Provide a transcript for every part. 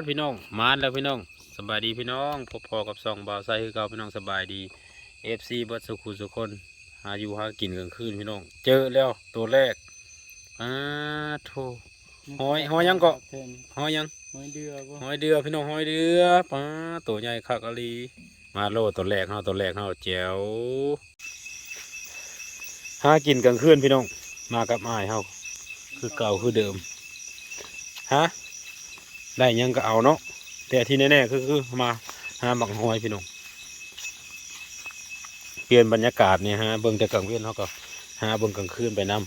ดพี่น้องมาแล้วพี่น้องสบายดีพี่น้องพบพอกับซองบ่าวไซคือเก่าพี่น้องสบายดี FC เบิดสุขุสุคนหาอยู่หากินกลางคืนพี่น้อง เจอแล้วตัวแรกอ้าโถหอยหอยยังเกาะแทนหอยยังหอยเดือบ่หอยเดือพี่น้องหอยเดือป้าตัวใหญ่คักอะลีมาโลตัวแรกเฮาตัวแรกเฮาแจ๋วหากินกลางคืนพี่น้อง มากับอ้ายเฮาคือเก่าคือเดิมฮะ ได้หยังก็เอาเนาะแต่ที่แน่ๆคือคือมาหาหมักหอยพี่น้องเปลี่ยนบรรยากาศเนี่ยฮะเบิ่งแต่กลางเวียนเฮาก็หาเบิ่งกลางคืนไปนํ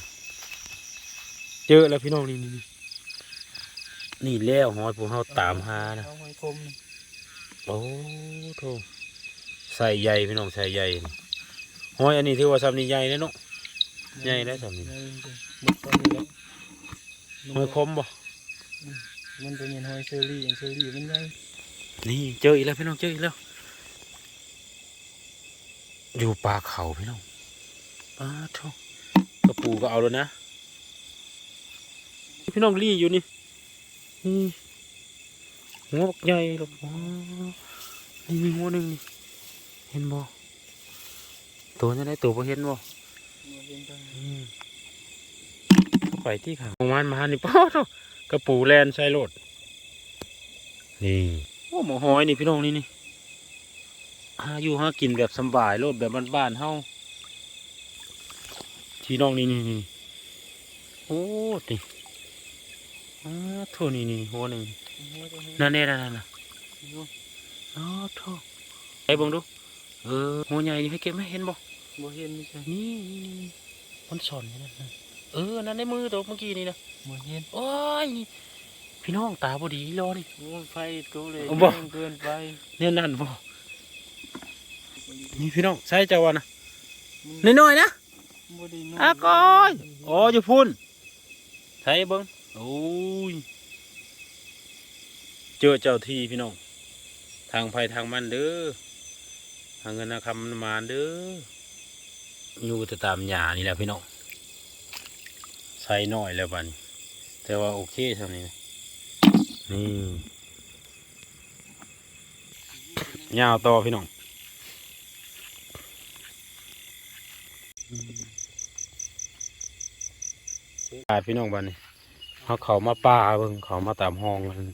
เจอแล้วพี่น้องนี่นี่นี่นี่แล้วหอยพวกเฮาตามหานะเอาหอยคมนี่โอ้โถใส่ใหญ่พี่น้องใส่ใหญ่นี่ห้อยอันนี้ถือว่าซ้ำนี่ใหญ่เลยเนาะใหญ่แล้วสำนี่ใหญ่จริงๆหมดตอนนี้แล้วห้อยคมบ่ มันเป็นหอยเชอรี่อย่างเชอรี่มันใหญ่นี่เจออีกแล้วพี่น้องเจออีกแล้ว อยู่ป่าเขาพี่น้องป้าโถกระปูก็เอาแล้วนะ พี่น้องลี่อยู่นี่นี่หัวบักใหญ่หรอกอ๋อนี่มีหัวหนึ่งนี่เห็นบ่ตัวนี้ได้ตัวบ่เห็นบ่มาเห็นตรงนี้อืมเข้าไปที่ขังของมันมานี่ป้อโทก ระปูแลนใส่รถนี่โอ้หมอหอยนี่พี่น้องนี่นี่หาอยู่หากินแบบสำบายรถแบบบ้านๆเฮาที่น้องนี่นี่นี่โอ้ติอ้าโทนี่นี่หัวหนึ่งหัวตรงนี้นั่นเน่นั่นนั่นน่ะอยู่อ้าโทไอ้เบิ่งดู เออหัวใหญ่นี่ให้เก็บไหมเห็นบ่บ่เห็นไม่ใช่นี่นี่นี่นี่มันสอนอยู่นั่นนะ เออ นั่นในมือตัวเมื่อกี้นี่นะบ่เห็นโอ้ย พี่น้องตาบอดีรอดิ โอ้ยไฟโตเลยเอาบ่ แรงเกินไปเนี่ยนั่นบ่นี่พี่น้องใส่เจ้าวันนะน้อยๆนะ บ่ได้นนอะก้อยอ๋ออยู่พุ่นใส่เบิ้งโอ้ย เจอเจ้าที่พี่น้อง ทางไผทางมันเด้อ ทางเงินนาคำมันมาเด้อ อยู่แต่ตามหญ้านี่แหละพี่น้อง ใส่น้อยแล้วบัดนี้แต่ว่าโอเคเท่านี้นี่ยาวต่อพี่น้องตาพี่น้องบ้านนี้เขาเขามาป่าเบิ่งเขามาตามห้องกัน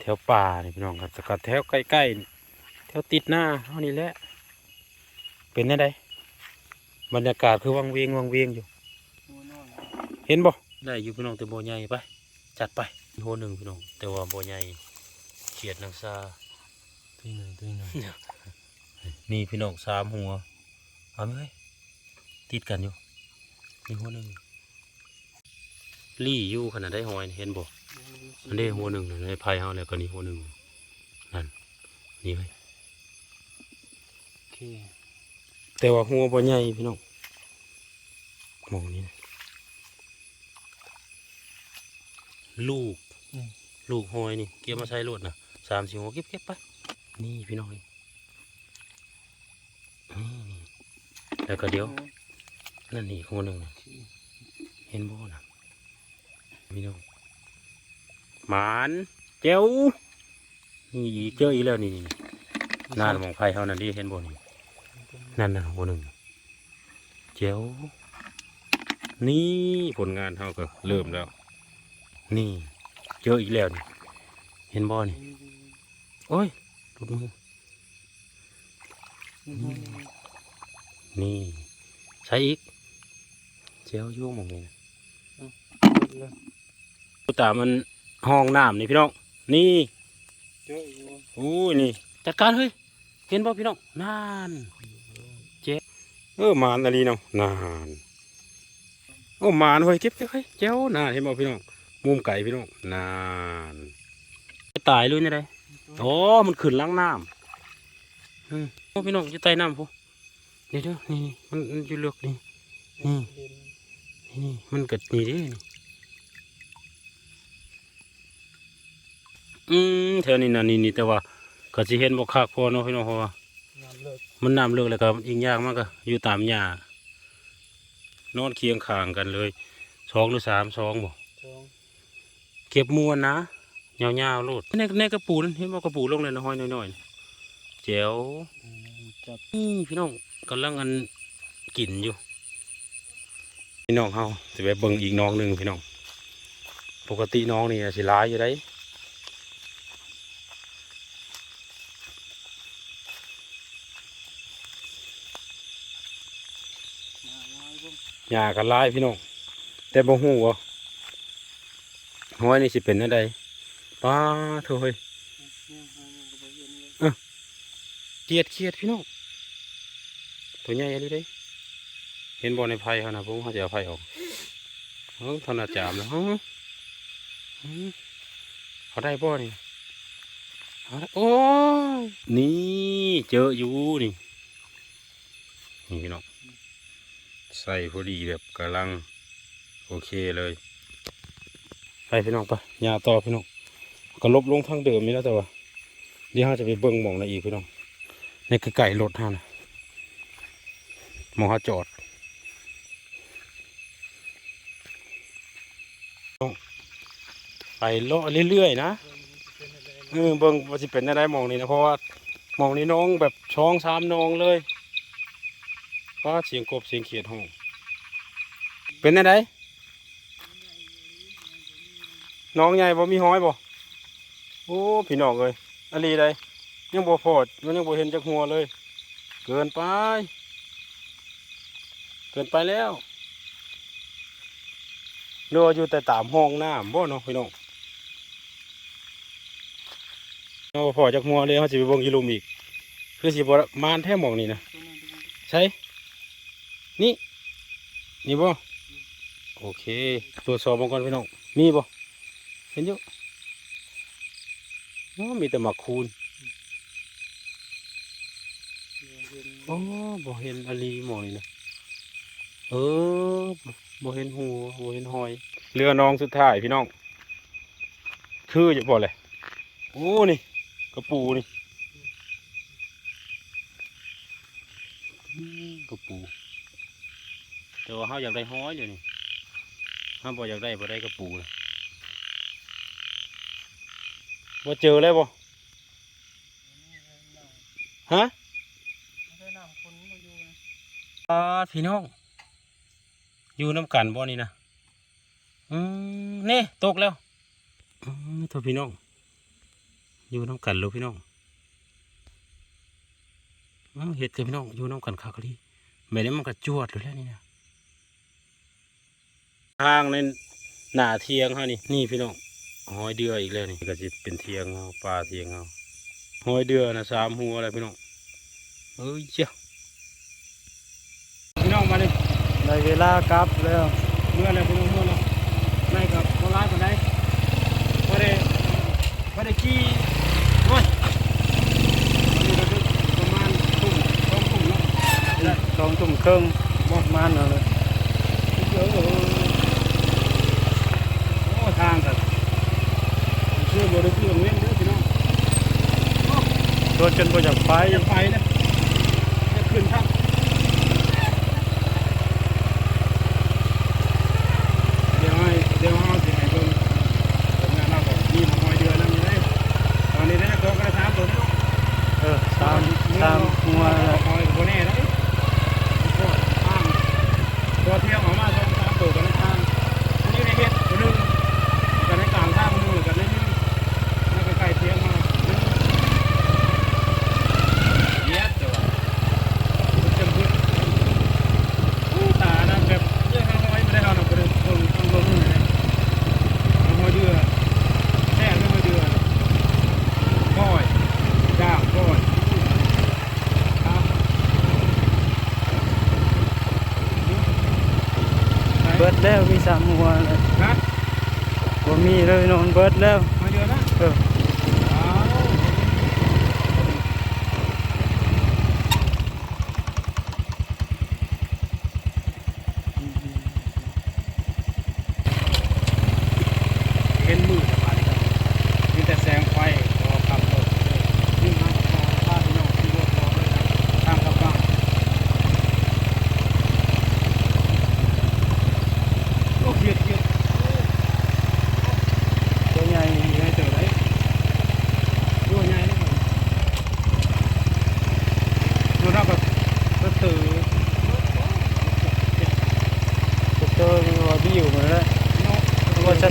แถวป่านี่พี่น้องครับแต่ก็แถวใกล้ๆแถวติดหน้าเท่านี้แหละเป็นไงไดบรรยากาศคือวังเวียงวังเวียงอยู่ เห็นบ่ได้อยู่พี่น้องแต่บ่ใหญ่ไปจัดไปโหหนึ่งพี่น้องแต่ว่าบ่ใหญ่เขียดนางซาตัวหนึ่งตัวหนึ่งนี่พี่น้องสามหัวเอาไหมเฮ้ยติดกันอยู่นี่หัวหนึ่งลี่อยู่ขนาดได้หอยนี่เห็นบ่อันนี้หัวหนึ่งในไผ่เฮาแล้วก็นี่หัวหนึ่งนั่นนี่เฮ้ยโอเคแต่ว่าหัวบ่ใหญ่พี่น้องมองนี่นะ ลูก ลูกหอยนี่ เก็บมาใส่รถนะสามสี่หัวเก็บเก็บไป นี่พี่น้องนี่นี่แล้วก็เดี๋ยว นั่นนี่หัวหนึ่งน่ะเห็นบ่นะพี่น้องหมานเจ้านี่อีกเจออีกแล้วนี่นี่นานมองไฟเขานั่นดิเห็นบ่นี่นั่นน่ะหัวหนึ่งเจ้านี่ผลงานเขาก็เริ่มแล้ว นี่ เจออีกแล้วนี่เห็นบ่นี่โอ้ยตุดมือนี่ใช้อีกเจ้าโยงมองนี่นะกูตามมันห้องน้ำนี่พี่น้องนี่เจออีกบ่อู้ยนี่จัดการเฮ้ยเห็นบ่พี่น้องนานเจ๊เออมานอะไรเนาะนานโอ้มานเฮ้ยเก็บเก็บเฮ้ยเจ้านานเห็นบ่พี่น้อง มุมไก่พี่น้องนานตายเลยนี่ได้โอ้มันขึ้นล้างน้ำอืมโอ้พี่น้องอยู่ใต้น้ำพวเดี๋ยวเดี๋ยวนี่นี่มันมันอยู่เลือกนี่นี่นี่มันเกิดนี่เดิอืมแถวนี้นะนี่นี่แต่ว่าก็สิเห็นบ่คักพอเนาะพี่น้องเพราะว่างานเลิกมันน้ำเลือกเลยครับอีกอย่างมากก็อยู่ตามหญ้านอนเคียงข้างกันเลยสองหรือสามสองบ่สอง เก็บมวนนะยาวๆโลดในในกระปูนั่นเห็นว่ากระปูลงเลยนะห้อยน้อยๆแจ๋วจับนี่พี่น้องกำลังอันกินอยู่ พี่น้องเฮาจะไปเบิ่งอีกน้องหนึ่งพี่น้อง ปกติน้องนี่สิร้ายอยู่ได้มาลายเบิ่งหญ้ากันร้ายพี่น้อง แต่บ่ฮู้ว่า ห้อยนี่สิเป็นอะไรป้าเถอยเขียหายังก็บ่เห็นเลยเครียดเครียดพี่น้องตัวใหญ่อะไรเด้เห็นบ่ในไผ่เขานะผมเขาจะเอาไผ่ออกเฮ้ยธนาจามแล้วเฮ้ยเฮ้ยเขาได้บ่นี่เอาได้โอ้นี่เจออยู่นี่นี่พี่น้องใส่พอดีแบบกำลัง โอเคเลย ไปพี่น้องไปยาต่อพี่น้องก็ลบลงทางเดิมนี่แล้วแต่ว่าเดี๋ยวเราจะไปเบิ่งมองในอีกพี่น้องในไก่รถเฮานะมองเขาจอดไปเลาะเรื่อยๆนะเบิ่งมันสิเป็นอะไรเอเบิ่งว่าสิเป็นอะไรมองนี้นะเพราะว่ามองนี้น้องแบบช่องสามน้องเลยว่าเสียงกบเสียงเขียดห้องเป็นอะไร น้องใหญ่บ่มีห้อยบ่โอ้พี่น้องเลยอันนี้ใดยังบ่พอดมันยังบ่เห็นจากหัวเลย เกินไป เกินไปแล้วเรือว่าอยู่แต่ตามห้องน้ำบ่เนาะพี่น้องเอาพอจากหัวเลยเขาจะไปเบิ่งยีลุมอีก คือสิบมานแท้หมองนี่นะใช่นี่ นี่บ่โอเค ตรวจสอบมาก่อนพี่น้องมีบ่ ห็นอยู่อ๋อมีแต่หมักคูณเดี๋ยวเห็นอ๋อบ่เห็นอลีหมองนี่นะเออบ่เห็นหัวบ่เห็นหอย เรือน้องสุดท้ายพี่น้อง คือจะบ่เลยโอ้นี่กระปูนี่อืมกระปูแต่ว่าเขาอยากได้ห้อยอยู่นี่เขาบอกอยากได้บ่ได้กระปูเลย บ่เจอเลยบ่ฮะไม่ได้น้ำคนมาอยู่นะอ่าพี่น้อง อยู่น้ำกันบ่นี่นะอืมเน่ตกแล้วอืมตัวพี่น้อง อยู่น้ำกันลูกพี่น้องอืมเห็ดกับพี่น้องอยู่น้ำกันคากะลีแม่นี้มันกระจวดเลยแล้วนี่นะทางในหน้าเทียงเขานี่นี่พี่น้อง หอยเดืออีกแล้วนี่ก็จะเป็นเทียงเขาปลาเทียงเขาหอยเดือนะสามหัวอะไรพี่น้องเอ้ยเจ้าพี่น้องมาเลยได้เวลากลับแล้วเมื่อไรพี่น้องเมื่อไรไม่กับโบราณคนใดพอได้พอได้ขี่โอ้ยมันอยู่ระดับประมาณทุ่มสองทุ่มเนาะได้สองตุ่มครึ่งหมดมันเอาเลยเยอะเลยโอ้ทางกันเชื่ อบริสุทธิ์เว้นเด้อพี่น้องรถจนบ่อยากไปจะไปนะจะขึ้นทางเดี๋ยวให้เดี๋ยวเอาสิให้เบิ่งผลงานเราก็มีมาหอยเดือนแล้วมีได้ตอนนี้ได้ตัวกระทำตัวนี้เออตามตามหัว คอยโบแน่แล้วก็อ้างตัวเที่ยวออกมาต้องตามตัวกันในทางอันนี้ในเฮ็ดตัวหนึงกันในกลางทางมือกันในนี้แล้วก็ไก่เที่ยงมาเย็ดตัวจำพื้นอู้ตานะแบบเยอะห้อยไม่ได้เอาหนักไปเลยตรงตรงลงนี่นะเอาหอยเดือแท้ไม่หอยเดือก้อยจ้างก้อย ครับ เบิดแล้วมีสามหัวเลย นะ บ่มี เลยนอนเบิดแล้ว มาเยอะนะ เออ เอาเห็นมือแต่ป่านนี้ครับมีแต่แสงไฟรอขับรถยิ่งมาขับรถบ้านพี่น้องที่รถรอเลยนะทางกลับบ้านโอ้เกียดเกียด ตัวใหญ่ ยังไงเจอไหน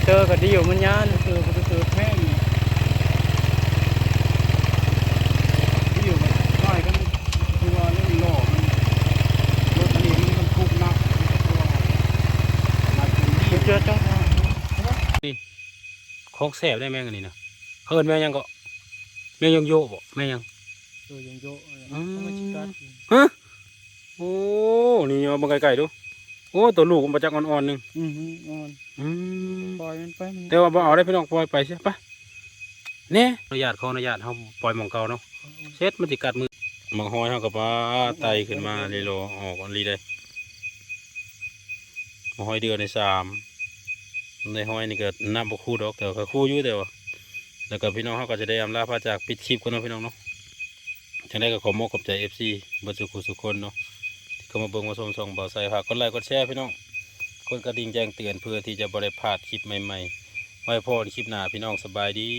เจอก็ดีอยู่มันยานเจอก็เจอแพงดีอยู่มันน้อยก็คือว่าเรื่องหล่อมันรถอันนี้มันคุกนักเจอจ้องของแสบได้แม่งอันนี้นะเฮิร์นแม่งยังก็แม่งยังโยบ่แม่งยังตัวยังโยอืมมันชิกัดฮะโอ้นี่เอามาไกลๆดู โอ้ตัวลูกมันมาจากอ่อนๆหนึงอืมอ่อนอืมปล่อยมันไปแต่ว่าบ่เอาได้พี่น้องปล่อยไปใช่ปะเนี่ยอนุญาตขออนุญาตเขาปล่อยหมองเก่าเนาะเช็ดมันจะกัดมือหมองหอยเขาก็ปาไตขึ้นมาเลยโลออกอันลีได้หมองหอยเดือนในสามในหอยนี่ก็น้ำบกคู่ดอกแต่ว่าก็คู่อยู่แต่ว่าแล้วก็พี่น้องเขาก็จะได้อำลาพระจากปิดคลิปกันเนาะพี่น้องเนาะจังได้ก็ขอมอบขอบใจเอฟซีบัสุขุสุคนเนาะที่ เข้ามาเบิ่งมาชมส่องเบาใส่ฝากกดไลค์กดแชร์พี่น้องกดกระดิ่งแจ้งเตือนเพื่อที่จะบริพลาดคลิปใหม่ๆไว้พอคลิปหน้าพี่น้องสบายดี